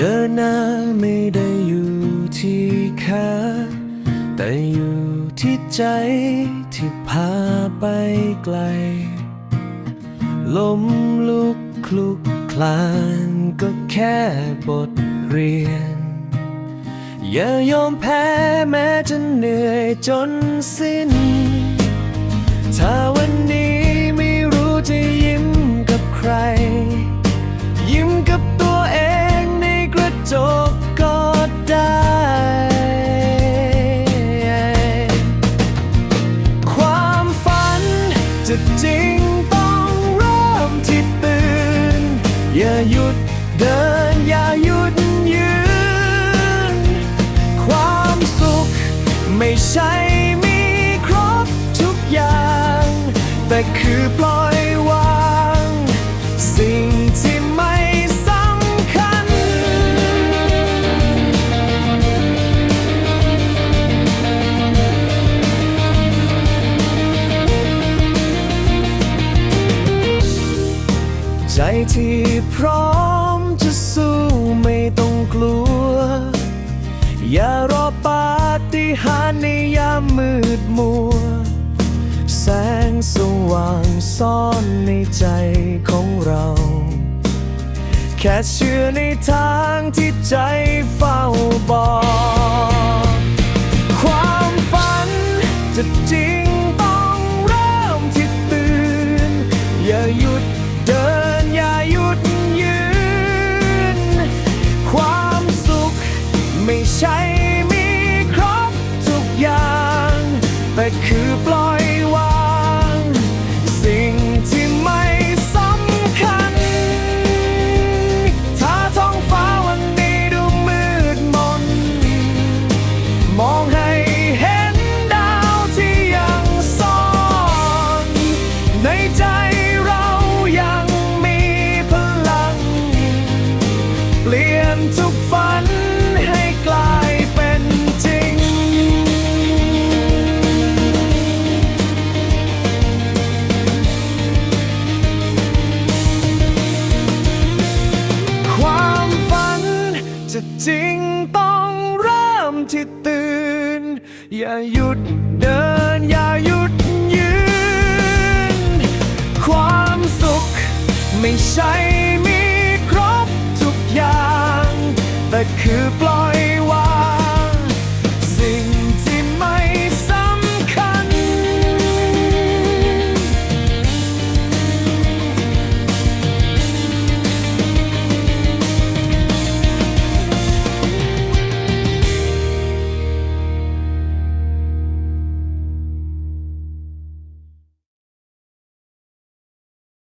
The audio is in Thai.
ดินหน้าไม่ได้อยู่ที่ขาแต่อยู่ที่ใจที่พาไปไกล ลมลุกคลุกคลานก็แค่บทเรียน อย่ายอมแพ้แม้จะเหนื่อยจนสิ้น ถ้าวันนี้ ริงต้องเริ่มที่ตื่น อย่าหยุดเดิน อย่าหยุดยืน ความสุขไม่ใช่มีครบทุกอย่าง แต่คือปล่อย ใจที่พร้อมจะสู้ไม่ต้องกลัว อย่ารอปาฏิหาริย์ในยามมืดมัว แสงสว่างซ่อนในใจของเรา แค่เชื่อในทางที่ใจเฝ้าบอก ความฝันจะจ คือปล่อยวาง สิ่งที่ไม่สำคัญ ถ้าท้องฟ้าวันนี้ดูมืดมน มองให้เห็นดาวที่ยังซ่อนในใจเรายังมีพลัง เปลี่ยนทุกฝัน จริงต้องเริ่มที่ตื่น อย่าหยุดเดิน อย่าหยุดยืน ความสุขไม่ใช่มีครบทุกอย่าง แต่คือปล่อย